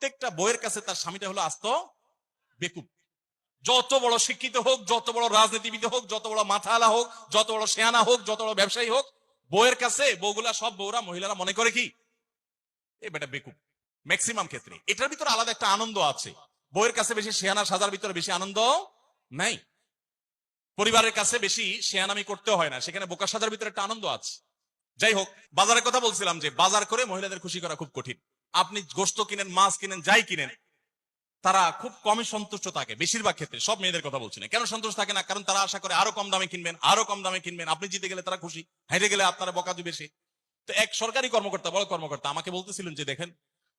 প্রত্যেকটা বইয়ের কাছে তার স্বামীটা হলো আস্ত বেকুব। যত বড় শিক্ষিত হোক, যত বড় রাজনীতিবিদ হোক, যত বড় মাথালা হোক, যত বড় সেয়ানা হোক, যত বড় ব্যবসায়ী হোক, বইয়ের কাছে বউগুলা, সব বউরা, মহিলারা মনে করে কি? এ বেটা বেকুব। ম্যাক্সিমাম ক্ষেত্রে। এটার ভিতরে আলাদা একটা আনন্দ আছে। বইয়ের কাছে বেশি শেয়ানা সাজার ভিতরে বেশি আনন্দ নাই। পরিবারের কাছে বেশি শেয়ানামি করতে হয় না। সেখানে বোকা সাজার ভিতরে একটা আনন্দ আছে। যাই হোক, বাজারের কথা বলছিলাম যে, বাজার করে মহিলাদের খুশি করা খুব কঠিন। আপনি গোস্ত কিনেন, মাছ কিনেন, যাই কিনেন, তারা খুব কমই সন্তুষ্ট থাকে, বেশিরভাগ ক্ষেত্রে। সব মেয়েদের কথা বলছি না। কেন সন্তুষ্ট থাকে না? কারণ তারা আশা করে আরও কম দামে কিনবেন, আরও কম দামে কিনবেন। আপনি জিতে গেলে তারা খুশি হেরে গেলে আপনারা বকা দিবে সে তো এক সরকারি কর্মকর্তা, বড় কর্মকর্তা আমাকে বলতেছিলেন যে, দেখেন,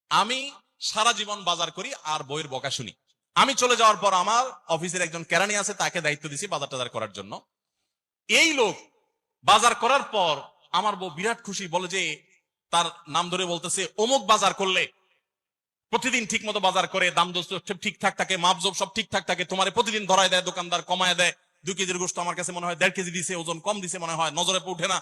আমি সারা জীবন বাজার করি আর বইয়ের বকা শুনি। আমি চলে যাওয়ার পর আমার অফিসের একজন কেরানি আছে, তাকে দায়িত্ব দিছি বাজার টাজার করার জন্য। এই লোক বাজার করার পর আমার বউ বিরাট খুশি, বলে যে তার নাম ধরে বলতেছে, অমুক বাজার করলে প্রতিদিন ঠিক মতো বাজার করে দাম দোস্ত ঠিকঠাক থাকে, মাপজোপ সব ঠিকঠাক থাকে, তোমার প্রতিদিন ধরায় দেয়, দোকানদার কমায় দেয়, দুই কেজির গোস্ত আমার কাছে মনে হয় দেড় কেজি দিছে, ওজন কম দিছে মনে হয়, নজরে উঠে না।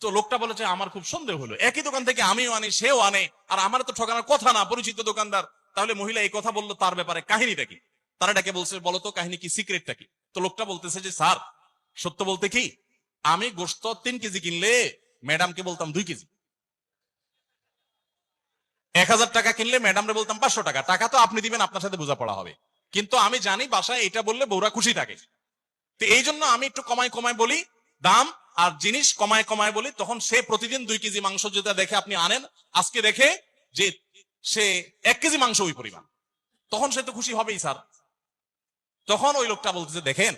তো লোকটা বলেছে, আমার খুব সন্দেহ হলো। একই দোকান থেকে আমিও আনি, সেও আনে, আর আমার তো ঠকানোর কথা না, পরিচিত দোকানদার। তাহলে মহিলা এই কথা বলল, তার ব্যাপারে কাহিনীটা কি? তারা ডেকে বলছে, বলো তো, কাহিনী কি, সিক্রেটটা কি? তো লোকটা বলতেছে যে, স্যার, সত্য বলতে কি, আমি গোস্ত তিন কেজি কিনলে, ম্যাডামকে বলতাম দুই কেজি। এক হাজার টাকা কিনলে ম্যাডামরে বলতাম পাঁচশো টাকা। টাকা তো আপনি দিবেন, আপনার সাথে বোঝাপড়া হবে। কিন্তু আমি জানি বাসায় এটা বললে বউরা খুশি থাকে। তো এই জন্য আমি একটু কমায় কমায় বলি, দাম আর জিনিস কমায় কমায় বলি, তখন সে প্রতিদিন দুই কেজি মাংস যেটা দেখে আপনি আনেন, আজকে দেখে যে সে এক কেজি মাংস ওই পরিমাণ। তখন সে তো খুশি হবেই, স্যার। তখন ওই লোকটা বলতেছে, দেখেন,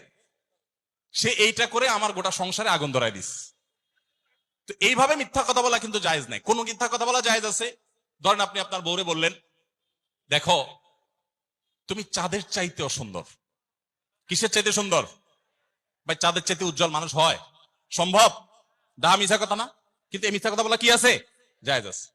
সে এইটা করে আমার গোটা সংসারে আগুন ধরাই দিস। তো এইভাবে মিথ্যা কথা বলা কিন্তু জায়েজ নাই। কোন মিথ্যা কথা বলা জায়েজ আছে? ধরেন আপনি আপনার বউরে বললেন, দেখো, তুমি চাঁদের চাইতে সুন্দর। কিসের চাইতে সুন্দর? ভাই, চাঁদের চাইতে উজ্জ্বল মানুষ হয়। সম্ভব? দা মিথ্যা কথা না? কিন্তু এই মিথ্যা কথা বলা কি আছে? জায়েজ আছে।